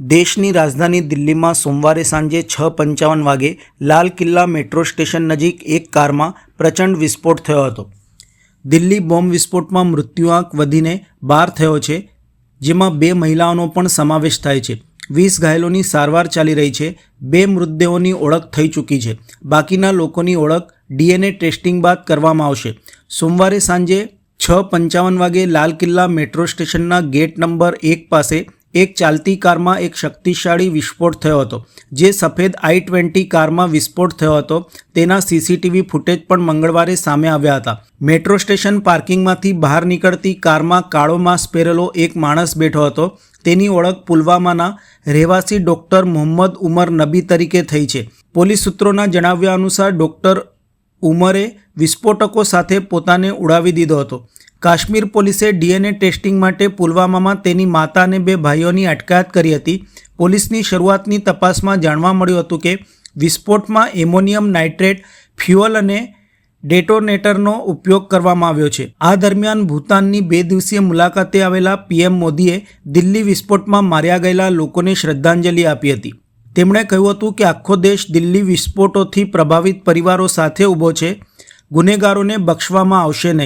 દેશની રાજધાની દિલ્હીમાં સોમવારે સાંજે છ પંચાવન વાગે લાલ કિલ્લા મેટ્રો સ્ટેશન નજીક એક કારમાં પ્રચંડ વિસ્ફોટ થયો હતો. દિલ્હી બોમ્બ વિસ્ફોટમાં મૃત્યુઆંક વધીને બાર થયો છે, જેમાં બે મહિલાઓનો પણ સમાવેશ થાય છે. વીસ ઘાયલોની સારવાર ચાલી રહી છે, બે મૃતદેહોની ઓળખ થઈ ચૂકી છે. બાકીના લોકોની ઓળખ ડીએનએ ટેસ્ટિંગ બાદ કરવામાં આવશે. સોમવારે સાંજે છ પંચાવન વાગે લાલ કિલ્લા મેટ્રો સ્ટેશનના ગેટ નંબર એક પાસે એક ચાલતી કારમાં એક શક્તિશાળી વિસ્ફોટ થયો હતો. જે સફેદ આઈ ટ્વેન્ટી કારમાં વિસ્ફોટ થયો હતો. તેના સીસીટીવી ફૂટેજ પણ મંગળવારે સામે આવ્યા હતા. મેટ્રો સ્ટેશન પાર્કિંગમાંથી બહાર નીકળતી કારમાં કાળો માસ્ક પહેરેલો એક માણસ બેઠો હતો. તેની ઓળખ પુલવામાના રહેવાસી ડૉક્ટર મોહમ્મદ ઉમર નબી તરીકે થઈ છે. પોલીસ સૂત્રોના જણાવ્યા અનુસાર ડૉક્ટર ઉમરે વિસ્ફોટકો સાથે પોતાને ઉડાવી દીધો હતો. કાશ્મીર પોલીસે ડીએનએ ટેસ્ટિંગ માટે પુલવામામાં તેની માતા અને બે ભાઈઓની અટકાયત કરી હતી. પોલીસની શરૂઆતની તપાસમાં જાણવા મળ્યું હતું કે, વિસ્ફોટમાં એમોનિયમ નાઇટ્રેટ, ફ્યુઅલ અને ડેટોનેટરનો ઉપયોગ કરવામાં આવ્યો છે. આ દરમિયાન ભૂતાનની બે દિવસીય મુલાકાતે આવેલા પીએમ મોદીએ દિલ્હી વિસ્ફોટમાં માર્યા ગયેલા લોકોને શ્રદ્ધાંજલિ આપી હતી. તેમણે કહ્યું હતું કે, આખો દેશ દિલ્હી વિસ્ફોટોથી પ્રભાવિત પરિવારો સાથે ઊભો છે. ગુનેગારોને બક્ષવામાં આવશે નહીં.